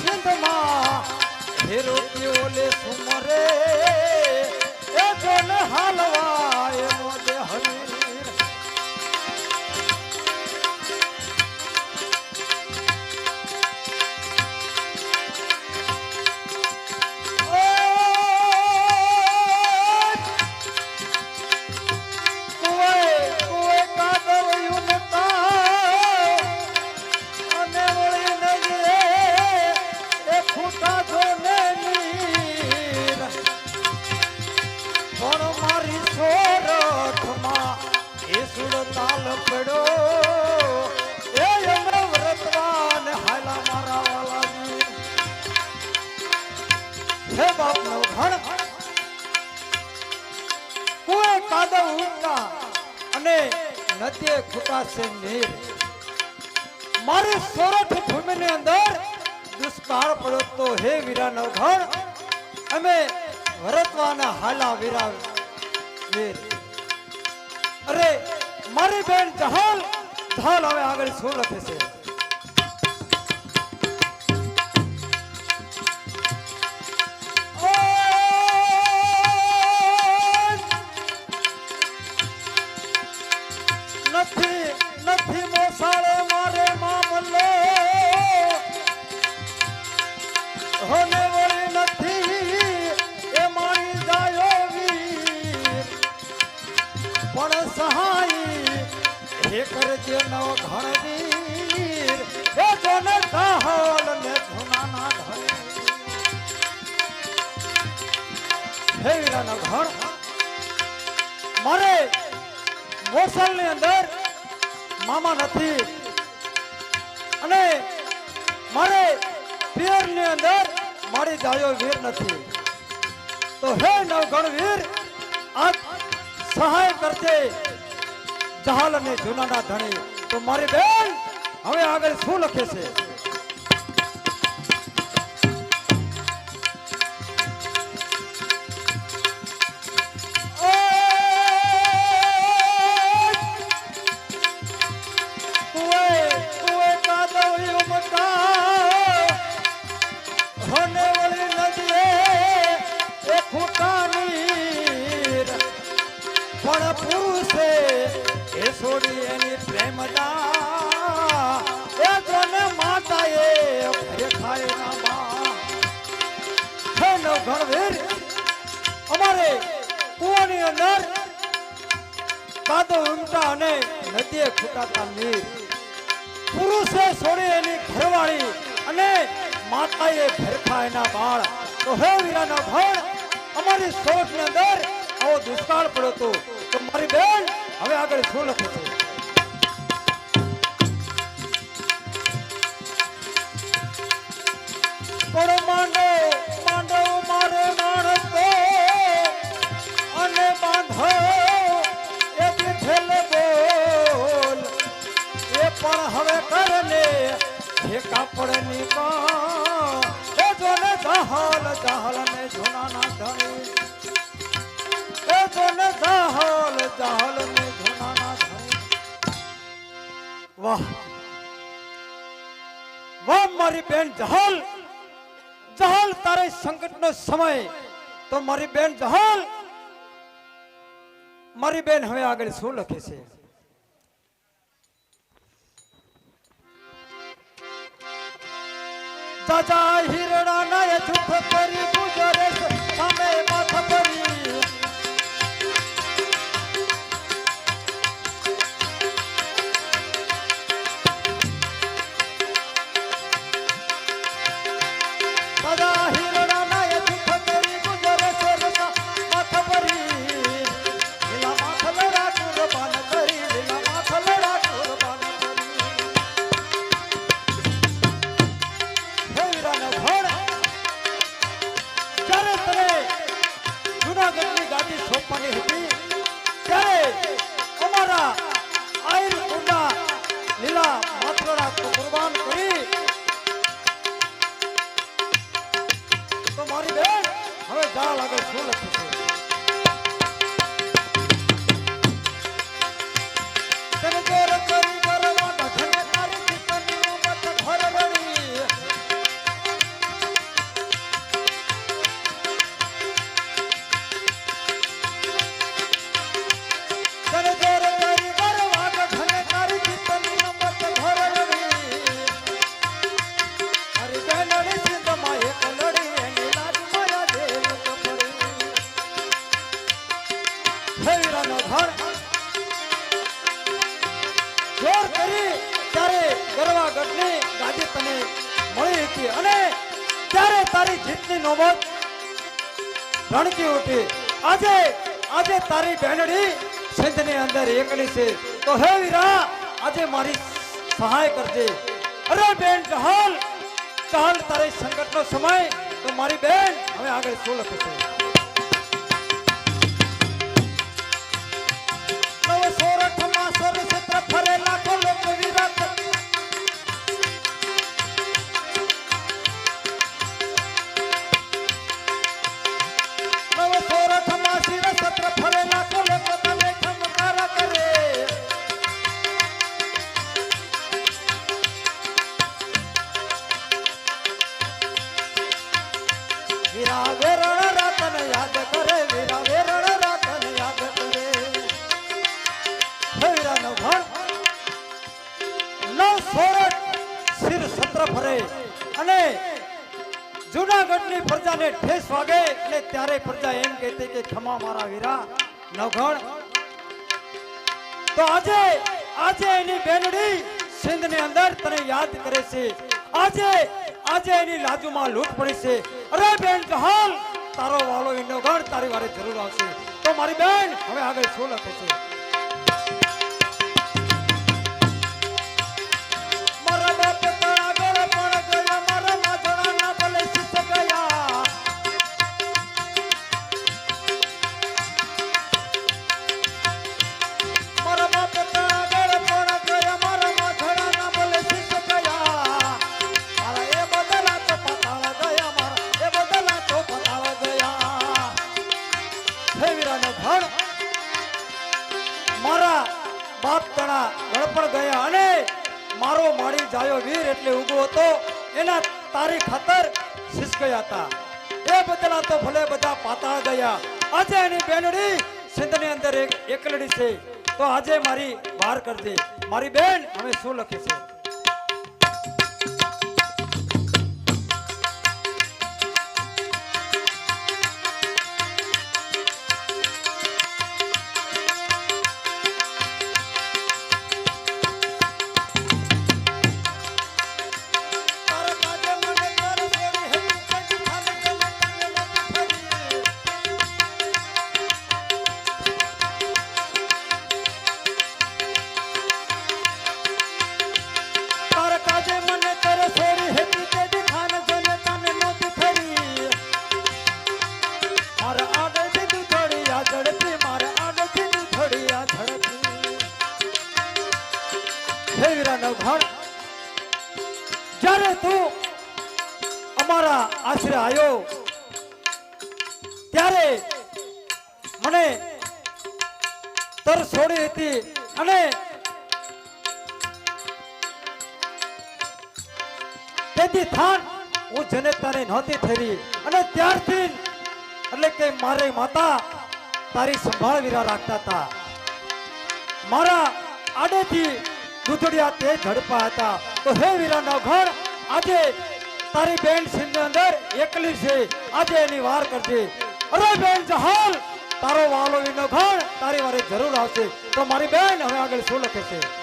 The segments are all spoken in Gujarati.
સિંધમાં હેરો પીઓ લે સુમરે. એ જોને હાલવા વ્રતવાન ઘણ. મારી સોરઠ ભૂમિની અંદર દુષ્કાળ પડ્યો તો હે વીરાનો ઘર અમે ભરતવાના હાલા વીરા વીર અરે મારી બેન જહાલ જહાલ હવે આગળ શું લખે છે? મારે પિયરની અંદર મારી ગાયો વીર નથી. તો હે નવગણ વીર આપ સહાય કરજે જહાલ અને જૂનાના ધણી. તો મારી બેન હવે આગળ શું લખે છે? પુરુષે એ છોડી એની પ્રેમદા એ જોને બા. હે અમારે કુવાની અંદર કાદો ઉમટા અને નદીએ ખૂટાતા નીર. પુરુષે છોડી એની ઘરવાળી અને માતાએ ભરખા એના બાળ. તો હે વીરાના ભણ, અમારી સોચની અંદર આવો દુષ્કાળ પડ્યો તો તો મારી બેન હવે આગળ શું લખે સમય. તો મારી બેન જહાલ. મારી બેન હવે આગળ શું લખે છે? દાદા હિરડા ના જુઠ કરી જીતની નોબત રણકી ઉઠી. આજે આજે તારી બહેનડી સિંધની અંદર એકલી છે. તો હે વીરા, આજે મારી સહાય કરજે. અરે બેન ચહલ ચહલ, તારી સંકટનો સમય. તો મારી બેન, હવે આગળ શું લખે છે નવઘણ. તો આજે આજે એની બેનડી સિંધની અંદર તને યાદ કરે છે. આજે આજે એની લાજુમાં લૂંટ પડી છે. અરે બેન જહાલ તારો વાલો એનો ગણ તારી વારે જરૂર આવશે. તો મારી બેન, હવે આગળ શું લખે છે? બાપ તણા ગળપણ ગયા અને મારો માળી જાયો વીર એટલે ઉગો હતો. એના તારી ખાતર સિસકયા હતા. એ બદલા તો ભલે બધા પાતાળ ગયા. આજે એની બેનડી સિંધની અંદર એક એકલડી છે. તો આજે મારી વાર કરજે. મારી બેન હવે શું લખીશું? મને તર છોડી હતી અને તેથી થાન હું જનેતાને નહોતી ઠરી. અને ત્યારથી એટલે કે મારે માતા તારી સંભાળ વીરા રાખતા હતા. મારા આડેથી દૂધડિયા તે ઝડપા હતા. તો હે વીરાનો ઘર આજે તારી બેન સિંધ અંદર એકલી છે. આજે એની વાર કરજે. અરે બેન જહાલ! તારો વાલો ઘર તારી વારે જરૂર આવશે. તો મારી બેન હવે આગળ શું લખે છે?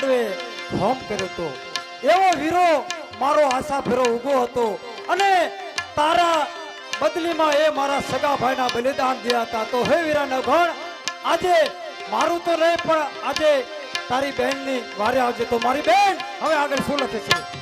માંડવે હોમ કર્યો તો એવો વીરો મારો આશા ફેરો ઉગો હતો. અને તારા બદલીમાં એ મારા સગા ભાઈના બલિદાન ગયા હતા. તો હે વીરાના ભણ આજે મારું તો નહીં, પણ આજે તારી બહેનની વારે આવજે. તો મારી બેન હવે આગળ શું લખે છે?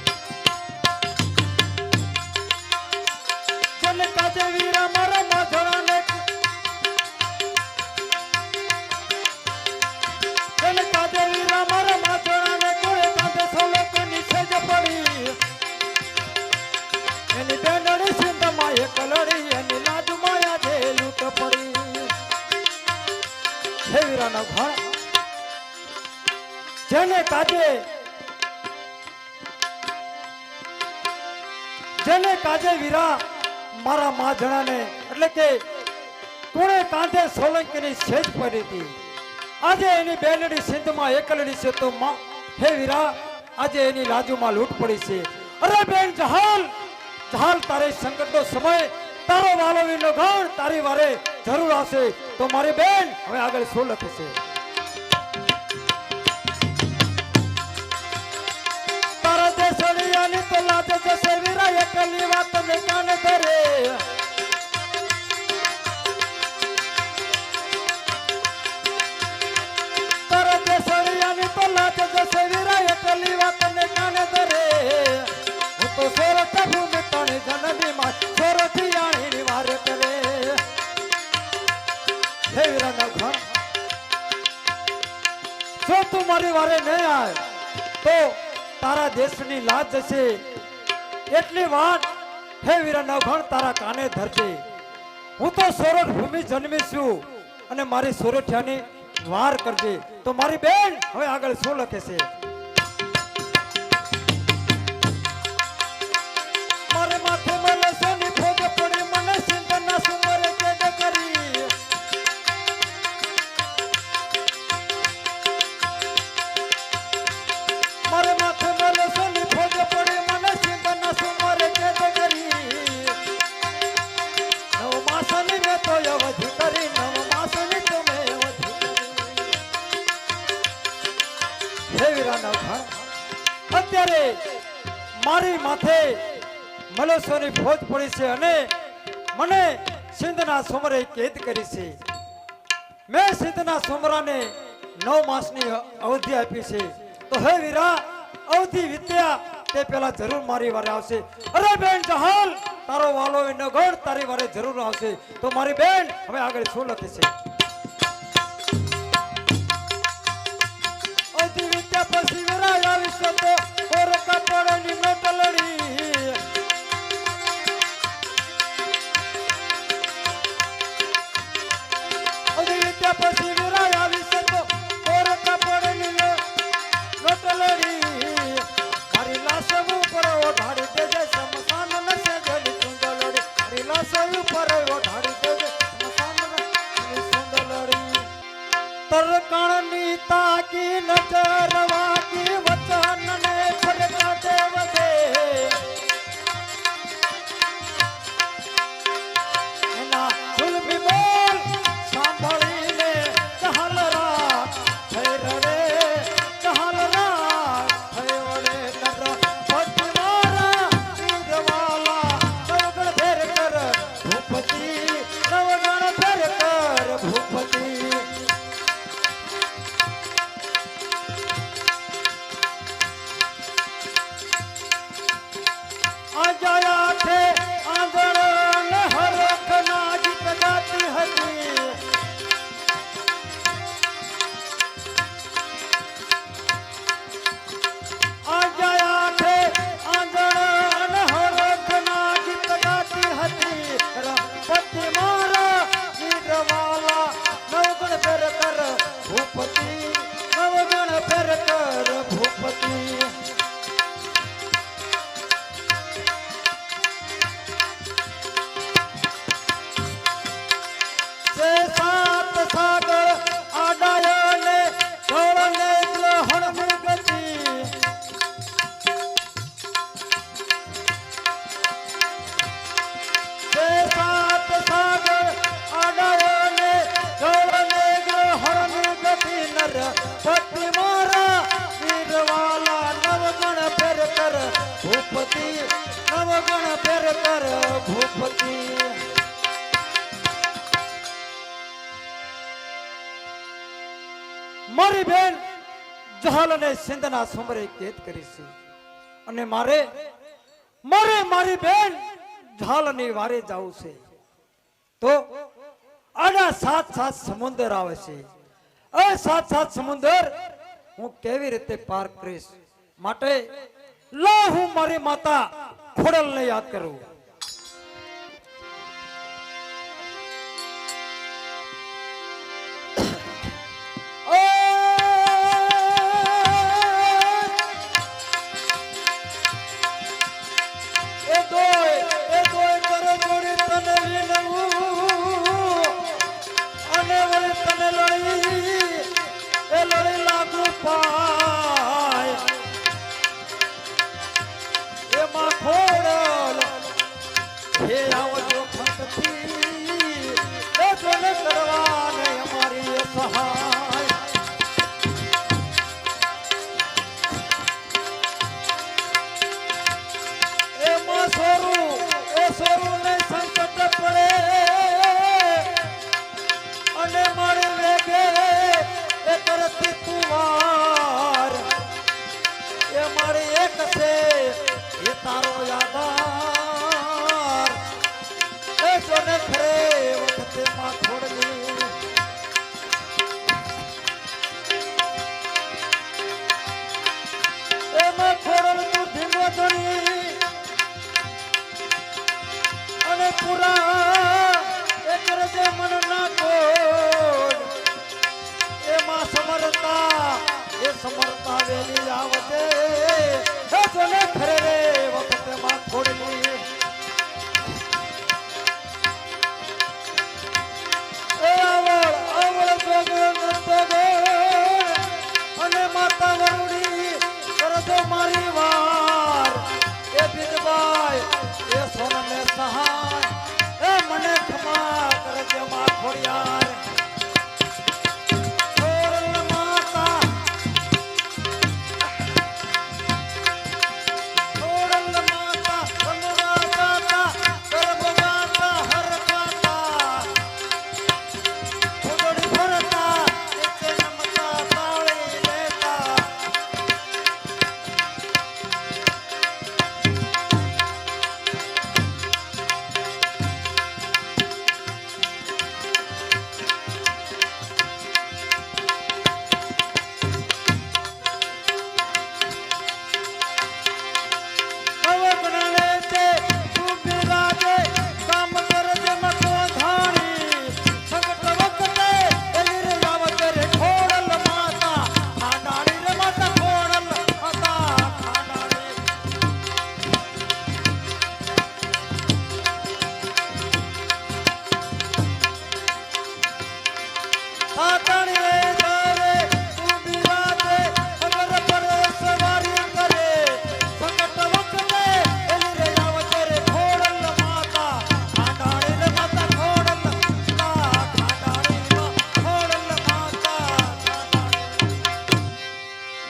હે ઘણ જેને કાજે જેને કાજે વીરા મારા માધણાને એટલે કે કોણે કાંધે સોલંકીની સેજ પડી હતી. આજે એની બેનડી સિંધમાં એકલડી છે તો માં, હે વીરા, આજે એની લાજુમાં લૂંટ પડી છે. અરે બેન જહાલ જહાલ તારે સંકટનો સમય, તારો વાલો વીરનો ગણ તારી વારે જરૂર આવશે. તો મારી બેન, હવે આગળ શું લખશે તારા દેસળિયાની તો લાજ જશે વીરા એકલી વાત ને કાન ધરે? તારા દેશની લાજ જશે એટલી વાત. હે વીરા ઘણ તારા કાને ધરજે હું તો સોરઠ ભૂમિ જન્મી છું અને મારી સોરઠિયાની વાર કરજે. તો મારી બેન, હવે આગળ શું લખે છે? મારી માથે મલેશ્વરની ફોજ પડી છે અને મને સિંધના સુમરે કેદ કરી છે. મેં સિંધના સુમરાને નવ માસની અવધિ આપી છે. તો હે વીરા, અવધિ વિદ્યા તે પેલા જરૂર મારી વારે આવશે. અરે બેન જહાલ, તારો વાલો એ નગર તારી વારે જરૂર આવશે. તો મારી બેન, હવે આગળ શું લખે છે? અવધિ વિદ્યા પછી વીરા આવીશ તો ઓર કપડની નટલડી કર મારી બેન જહાલ અને સિંધના સમરે કેદ કરી અને મારે મારે મારી બેન જહાલની વારે જવું છે. તો આના સાત સાત સમુદ્ર આવે છે. એ સાત સાત સમુદ્ર હું કેવી રીતે પાર કરીશ? માટે લો હું મારી માતા ખોડલને યાદ કરું.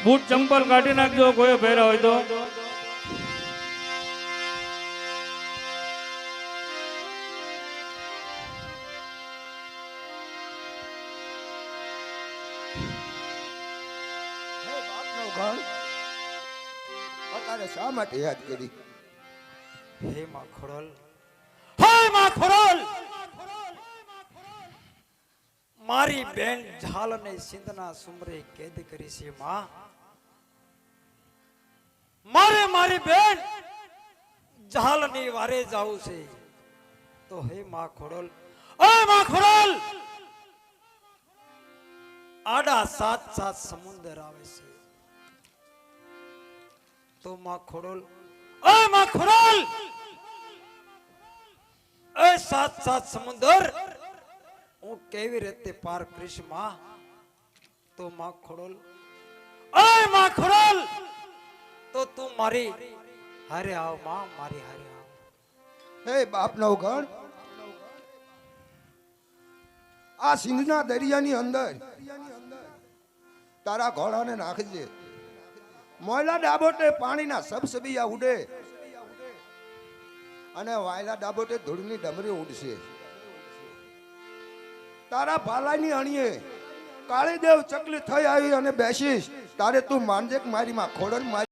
બૂટ ચંપલ કાઢી નાખજો કોઈ પહેર્યા હોય તો. હે બાપનો ગણ અત્યારે શા માટે યાદ કરી? હે માં ખોડલ હે માં ખોડલ મારી બેન ઝાલ ને સિંધના સુમરે કેદ કરી છે માં. મારે બેન ઝાલની વારે જાવું છે. તો હે માં ખોડલ ઓ માં ખોડલ! આડા સાત સાત સમુદ્ર આવે છે. તો માં ખોડલ ઓ માં ખોડલ! એ સાત સાત સમુદ્ર! હું કેવી રીતે પાર કરીશમાં? તો માં ખોડલ એ માં ખોડલ! તો તું મારી હારે આવ, માં, મારી હારે આવ. હે, બાપનો ગણ આ સિંધના દરિયાની અંદર તારા ઘોડાને નાખજે. મોયલા ડાબોટે પાણીના સબસબિયા ઉડે. અને વાયલા ડાબોટે ધૂળની ડમરી ઉડશે. તારા ભાલાની અણીએ. કાળીદેવ ચકલી થઈ આવી અને બેસીશ. તારે તું માનજે મારીમાં ખોડલ મારી